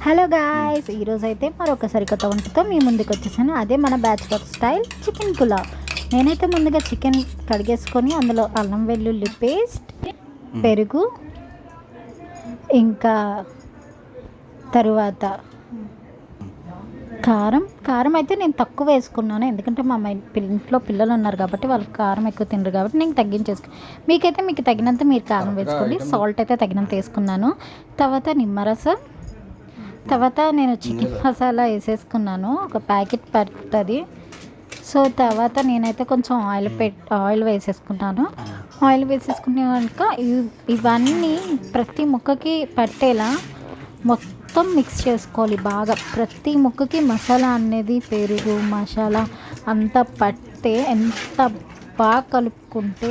Hello guys ఈరోజు అయితే మరొక సరికొత్త వంటతో మీ ముందుకు వచ్చేసాను. అదే మన బ్యాచులర్ స్టైల్ చికెన్ పులావ్ నేనైతే ముందుగా చికెన్ కడిగేసుకొని అందులో అల్లం వెల్లుల్లి పేస్ట్ పెరుగు ఇంకా తరువాత కారం కారం అయితే నేను తక్కువ వేసుకున్నాను. ఎందుకంటే మా ఇంట్లో పిల్లలు ఉన్నారు కాబట్టి వాళ్ళకి కారం ఎక్కువ తినరు కాబట్టి నేను తగ్గించేసుకు మీకైతే మీకు తగినంత మీరు కారం వేసుకోండి. సాల్ట్ అయితే తగినంత వేసుకున్నాను. తర్వాత నిమ్మరసం తర్వాత నేను చికెన్ మసాలా వేసేసుకున్నాను. ఒక ప్యాకెట్ పడుతుంది. సో తర్వాత నేనైతే కొంచెం ఆయిల్ పెట్ ఆయిల్ వేసేసుకున్నాను ఆయిల్ వేసేసుకున్నాక ఇవ్- ఇవన్నీ ప్రతి ముక్కకి పట్టేలా మొత్తం మిక్స్ చేసుకోవాలి. బాగా ప్రతి ముక్కకి మసాలా అనేది పెరుగు మసాలా అంతా పట్టే ఎంత బాగా కలుపుకుంటే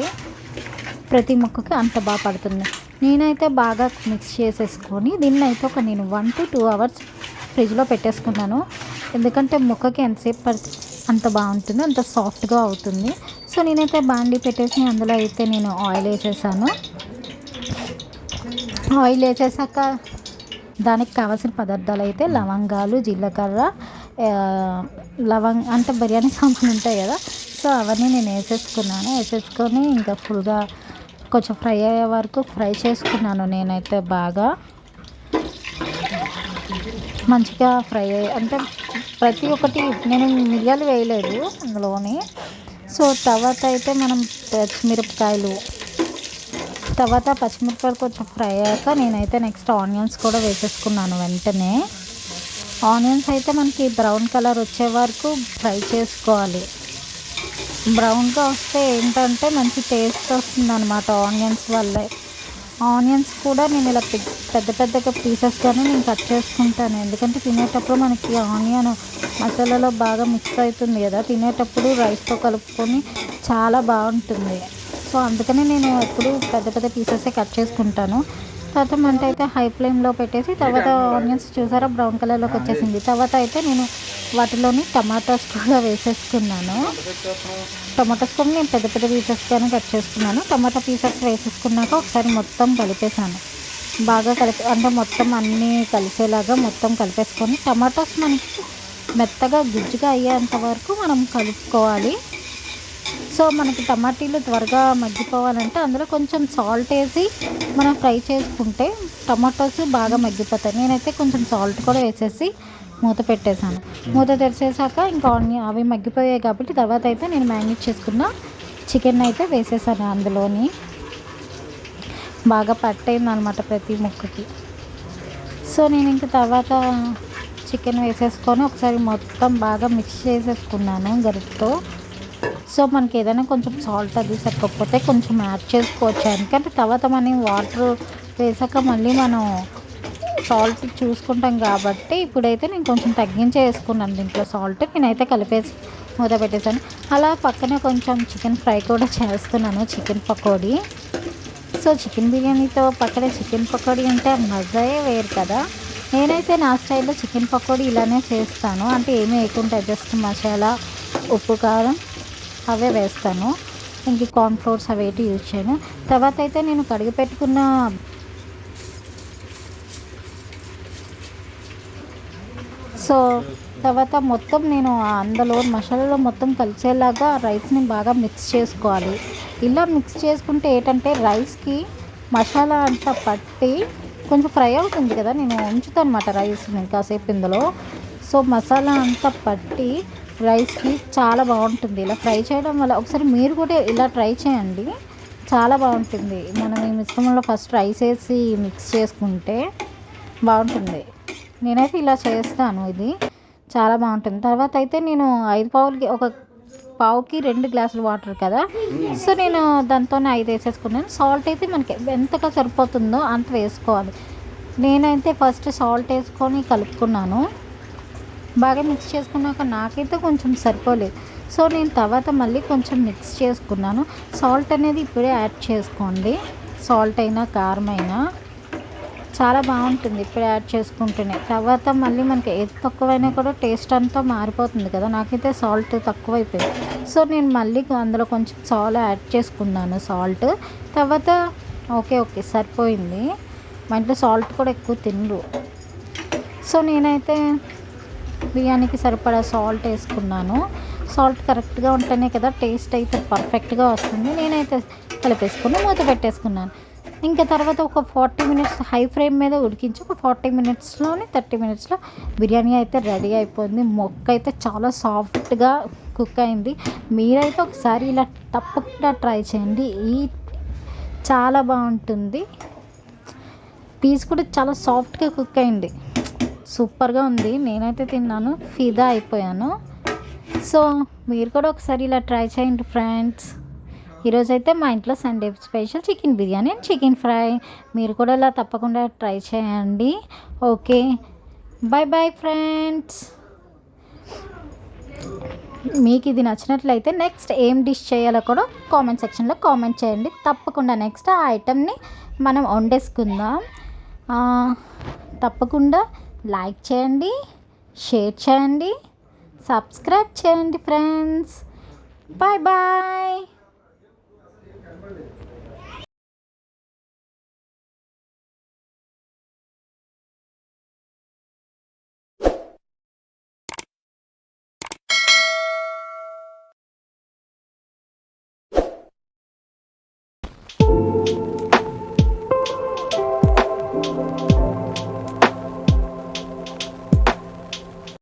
ప్రతి ముక్కకి అంత బాగా పడుతుంది. నేనైతే బాగా మిక్స్ చేసేసుకొని దీన్ని అయితే ఒక నేను వన్ టు టూ అవర్స్ ఫ్రిడ్జ్లో పెట్టేసుకున్నాను. ఎందుకంటే ముక్కకి ఎంతసేపు పడితే అంత బాగుంటుంది అంత సాఫ్ట్గా అవుతుంది. సో నేనైతే బాండి పెట్టేసి అందులో అయితే నేను ఆయిల్ వేసేసాను. ఆయిల్ వేసేసాక దానికి కావాల్సిన పదార్థాలు అయితే లవంగాలు జీలకర్ర లవంగ్ అంటే బిర్యానీ సామాన్లు ఉంటాయి కదా. సో అవన్నీ నేను వేసేసుకున్నాను. వేసేసుకొని ఇంకా ఫుల్గా కొంచెం ఫ్రై అయ్యే వరకు ఫ్రై చేసుకున్నాను నేనైతే బాగా. మంచిగా ఫ్రై అయ్యి అంటే ప్రతి ఒక్కటి నేను మిరియాలు వేయలేదు అందులోని. సో తర్వాత అయితే మనం పచ్చిమిరపకాయలు తర్వాత పచ్చిమిరపకాయలు కొంచెం ఫ్రై అయ్యాక నేనైతే నెక్స్ట్ ఆనియన్స్ కూడా వేసేసుకున్నాను వెంటనే. ఆనియన్స్ అయితే మనకి బ్రౌన్ కలర్ వచ్చే వరకు ఫ్రై చేసుకోవాలి. బ్రౌన్గా వస్తే ఏంటంటే మంచి టేస్ట్ వస్తుంది అనమాట ఆనియన్స్ వల్లే. ఆనియన్స్ కూడా నేను ఇలా పెద్ద పెద్ద పెద్దగా పీసెస్గానే నేను కట్ చేసుకుంటాను. ఎందుకంటే తినేటప్పుడు మనకి ఆనియన్ మసాలాలో బాగా మిక్స్ అవుతుంది కదా తినేటప్పుడు రైస్తో కలుపుకొని చాలా బాగుంటుంది. సో అందుకనే నేను ఎప్పుడు పెద్ద పెద్ద పీసెసే కట్ చేసుకుంటాను. తర్వాత మంట అయితే హై ఫ్లేమ్లో పెట్టేసి తర్వాత ఆనియన్స్ చూసారా? బ్రౌన్ కలర్లోకి వచ్చేసింది. తర్వాత అయితే నేను వాటిలోని టమాటాస్ కూడా వేసేసుకున్నాను. టమాటాస్ కూడా నేను పెద్ద పెద్ద పీసెస్గానే కట్ చేసుకున్నాను. టమాటా పీసెస్ వేసేసుకున్నాక ఒకసారి మొత్తం కలిపేసాను బాగా కలిపి అంటే మొత్తం అన్నీ కలిసేలాగా మొత్తం కలిపేసుకొని టమాటాస్ మనకి మెత్తగా గుజ్జుగా అయ్యేంత వరకు మనం కలుపుకోవాలి. సో మనకి టమాటీలు త్వరగా మగ్గిపోవాలంటే అందులో కొంచెం సాల్ట్ వేసి మనం ఫ్రై చేసుకుంటే టమాటోస్ బాగా మగ్గిపోతాయి. నేనైతే కొంచెం సాల్ట్ కూడా వేసేసి మూత పెట్టేశాను. మూత తెరిచేసాక ఇంకా ఆనియన్ అవి మగ్గిపోయాయి కాబట్టి తర్వాత అయితే నేను మ్యారినేట్ చేసుకున్న చికెన్ అయితే వేసేసాను అందులోని. బాగా పట్టయింది అనమాట ప్రతి ముక్కకి. సో నేను ఇంక తర్వాత చికెన్ వేసేసుకొని ఒకసారి మొత్తం బాగా మిక్స్ చేసేసుకున్నాను గరిటతో. సో మనకి ఏదైనా కొంచెం సాల్ట్ అది సరిపోతే కొంచెం యాడ్ చేసుకోవచ్చు. ఎందుకంటే తర్వాత మనం వాటర్ వేసాక మళ్ళీ మనం సాల్ట్ చూసుకుంటాం కాబట్టి ఇప్పుడైతే నేను కొంచెం తగ్గించే వేసుకున్నాను దీంట్లో సాల్ట్ నేనైతే కలిపేసి మూత పెట్టేశాను అలా పక్కనే కొంచెం చికెన్ ఫ్రై కూడా చేస్తున్నాను చికెన్ పకోడీ. సో చికెన్ బిర్యానీతో పక్కనే చికెన్ పకోడీ అంటే మజాయే వేరు కదా. నేనైతే నా స్టైల్లో చికెన్ పకోడీ ఇలానే చేస్తాను. అంటే ఏమీ వేయకుండా జస్ట్ మసాలా ఉప్పు కారం అవే వేస్తాను. ఇంక కార్న్ ఫ్లోర్స్ అవేటి యూజ్ చేయను. తర్వాత అయితే నేను కడిగి పెట్టుకున్న సో తర్వాత మొత్తం నేను అందులో మసాలాలో మొత్తం కలిసేలాగా రైస్ని బాగా మిక్స్ చేసుకోవాలి. ఇలా మిక్స్ చేసుకుంటే ఏంటంటే రైస్కి మసాలా అంతా పట్టి కొంచెం ఫ్రై అవుతుంది కదా. నేను ఉంచుతాను అనమాట రైస్ని కాసేపు ఇందులో. సో మసాలా అంతా పట్టి రైస్కి చాలా బాగుంటుంది. ఇలా ఫ్రై చేయడం వల్ల ఒకసారి మీరు కూడా ఇలా ట్రై చేయండి. చాలా బాగుంటుంది. మనం ఈ మిశ్రమంలో ఫస్ట్ రైస్ వేసి మిక్స్ చేసుకుంటే బాగుంటుంది. నేనైతే ఇలా చేస్తాను ఇది. చాలా బాగుంటుంది. తర్వాత అయితే నేను ఐదు పావులకి ఒక పావుకి రెండు గ్లాసులు వాటర్ కదా. సో నేను దాంతోనే ఐదు వేసేసుకున్నాను. సాల్ట్ అయితే మనకి ఎంతగా సరిపోతుందో అంత వేసుకోవాలి. నేనైతే ఫస్ట్ సాల్ట్ వేసుకొని కలుపుకున్నాను. బాగా మిక్స్ చేసుకున్నాక నాకైతే కొంచెం సరిపోలేదు. సో నేను తర్వాత మళ్ళీ కొంచెం మిక్స్ చేసుకున్నాను. సాల్ట్ అనేది ఇప్పుడే యాడ్ చేసుకోండి. సాల్ట్ అయినా కారం అయినా. చాలా బాగుంటుంది ఇప్పుడు యాడ్ చేసుకుంటేనే. తర్వాత మళ్ళీ మనకి ఏది తక్కువైనా కూడా టేస్ట్ అంతా మారిపోతుంది కదా. నాకైతే సాల్ట్ తక్కువ అయిపోయింది సో నేను మళ్ళీ అందులో కొంచెం సాల్ట్ యాడ్ చేసుకున్నాను సాల్ట్ తర్వాత ఓకే ఓకే సరిపోయింది. మా ఇంట్లో సాల్ట్ కూడా ఎక్కువ తినరు. సో నేనైతే బిర్యానీకి సరిపడా సాల్ట్ వేసుకున్నాను. సాల్ట్ కరెక్ట్గా ఉంటేనే కదా టేస్ట్ అయితే పర్ఫెక్ట్గా వస్తుంది. నేనైతే కలిపేసుకుని మూత పెట్టేసుకున్నాను. ఇంకా తర్వాత ఒక ఫార్టీ మినిట్స్ హై ఫ్లేమ్ మీద ఉడికించి ఒక ఫార్టీ మినిట్స్లోనే థర్టీ మినిట్స్లో బిర్యానీ అయితే రెడీ అయిపోయింది. మొక్క అయితే చాలా సాఫ్ట్గా కుక్ అయింది. మీరైతే ఒకసారి ఇలా తప్పకుండా ట్రై చేయండి. ఈ చాలా బాగుంటుంది. పీస్ కూడా చాలా సాఫ్ట్గా కుక్ అయింది. సూపర్గా ఉంది. నేనైతే తిన్నాను. ఫిదా అయిపోయాను. సో మీరు కూడా ఒకసారి ఇలా ట్రై చేయండి ఫ్రెండ్స్. ఈరోజైతే మా ఇంట్లో Sunday special chicken biryani and chicken fry. మీరు కూడా ఇలా తప్పకుండా ట్రై చేయండి. ఓకే. Bye bye friends. మీకు ఇది నచ్చినట్లయితే నెక్స్ట్ ఏం డిష్ చేయాలో కూడా కామెంట్ సెక్షన్లో కామెంట్ చేయండి. తప్పకుండా నెక్స్ట్ ఆ ఐటెంని మనం వండేసుకుందాం. తప్పకుండా లైక్ చేయండి షేర్ చేయండి సబ్స్క్రైబ్ చేయండి ఫ్రెండ్స్. Bye bye.